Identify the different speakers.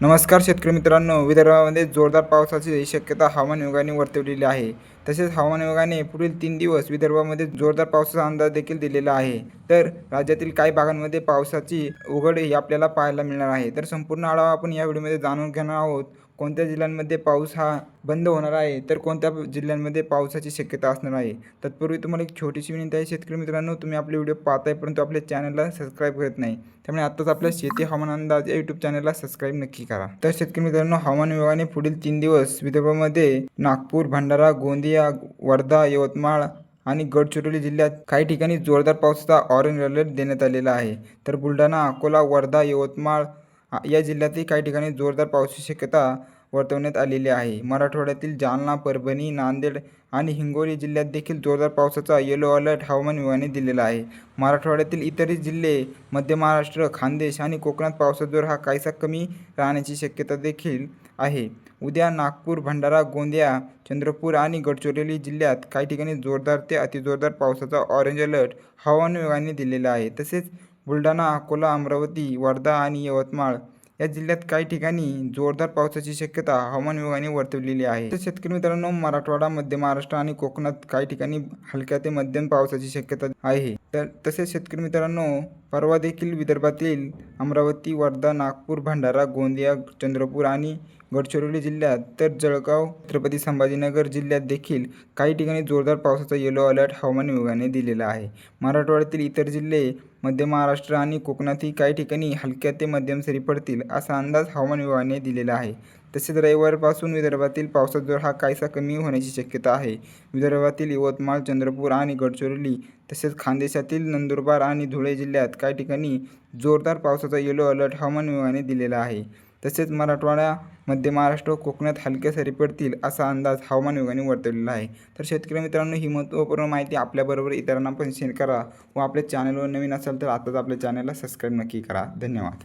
Speaker 1: नमस्कार शेतकरी मित्रांनो विदर्भामध्ये जोरदार पावसाची शक्यता हवामान विभागाने वर्तवलेली आहे. तसेच हवामान विभागाने पुढील तीन दिवस विदर्भामध्ये जोरदार पावसाचा अंदाज देखील दिलेला आहे. तर राज्यातील काही भागांमध्ये पावसाची उघड ही आपल्याला पाहायला मिळणार आहे. तर संपूर्ण आढावा आपण या व्हिडिओमध्ये जाणून घेणार आहोत. कोणत्या जिल्ह्यांमध्ये पाऊस हा बंद होणार आहे? तर कोणत्या जिल्ह्यांमध्ये पावसाची शक्यता असणार आहे? तत्पूर्वी तुम्हाला एक छोटीशी विनंती आहे शेतकरी मित्रांनो तुम्ही आपले व्हिडिओ पाहताय परंतु आपल्या चॅनलला सबस्क्राईब करत नाही. त्यामुळे आत्ताच आपल्या शेती हवामान अंदाज या यूट्यूब चॅनलला सबस्क्राईब नक्की करा. तर शेतकरी मित्रांनो हवामान विभागाने पुढील तीन दिवस विदर्भामध्ये नागपूर भंडारा गोंदिया वर्धा यवतमाळ आणि गडचिरोली जिल्ह्यात काही ठिकाणी जोरदार पावसाचा ऑरेंज अलर्ट देण्यात आलेला आहे. तर बुलढाणा अकोला वर्धा यवतमाळ या जिल्ह्यातही काही ठिकाणी जोरदार पावसाची शक्यता वर्तवण्यात आलेली आहे. मराठवाड्यातील जालना परभणी नांदेड आणि हिंगोली जिल्ह्यात देखील जोरदार पावसाचा येलो अलर्ट हवामान विभागाने दिलेला आहे. मराठवाड्यातील इतरही जिल्हे मध्य महाराष्ट्र खानदेश आणि कोकणात पावसाचा जोर हा काहीसा कमी राहण्याची शक्यता देखील आहे. उद्या नागपूर भंडारा गोंदिया चंद्रपूर आणि गडचिरोली जिल्ह्यात काही ठिकाणी जोरदार ते अतिजोरदार पावसाचा ऑरेंज अलर्ट हवामान विभागाने दिलेला आहे. तसेच बुलढाणा अकोला अमरावती वर्धा आणि यवतमाळ या जिल्ह्यात काही ठिकाणी जोरदार पावसाची शक्यता हवामान विभागाने वर्तवलेली आहे. तर शेतकरी मित्रांनो मराठवाडा मध्य महाराष्ट्र आणि कोकणात काही ठिकाणी हलक्या ते मध्यम पावसाची शक्यता आहे. तर तसेच शेतकरी मित्रांनो परवा देखील विदर्भातील अमरावती वर्धा नागपूर भंडारा गोंदिया चंद्रपूर आणि गडचिरोली जिल्ह्यात तर जळगाव छत्रपती संभाजीनगर जिल्ह्यात देखील काही ठिकाणी जोरदार पावसाचा येलो अलर्ट हवामान विभागाने दिलेला आहे. मराठवाड्यातील इतर जिल्हे मध्य महाराष्ट्र आणि कोकणातही काही ठिकाणी हलक्या ते मध्यम सरी पडतील असा अंदाज हवामान विभागाने दिलेला आहे. तसेच रविवारपासून विदर्भातील पावसाचा जोर हा काहीसा कमी होण्याची शक्यता आहे. विदर्भातील यवतमाळ चंद्रपूर आणि गडचिरोली तसेच खानदेशातील नंदुरबार आणि धुळे जिल्ह्यात काही ठिकाणी जोरदार पावसाचा येलो अलर्ट हवामान विभागाने दिलेला आहे. तसेच मराठवाडा मध्य महाराष्ट्र व कोकणात हलक्या सरी पडतील असा अंदाज हवामान विभागाने वर्तवलेला आहे. तर शेतकरी मित्रांनो ही महत्त्वपूर्ण माहिती आपल्याबरोबर इतरांना पण शेअर करा व आपल्या चॅनलवर नवीन असाल तर आताच आपल्या चॅनलला सबस्क्राईब नक्की करा. धन्यवाद.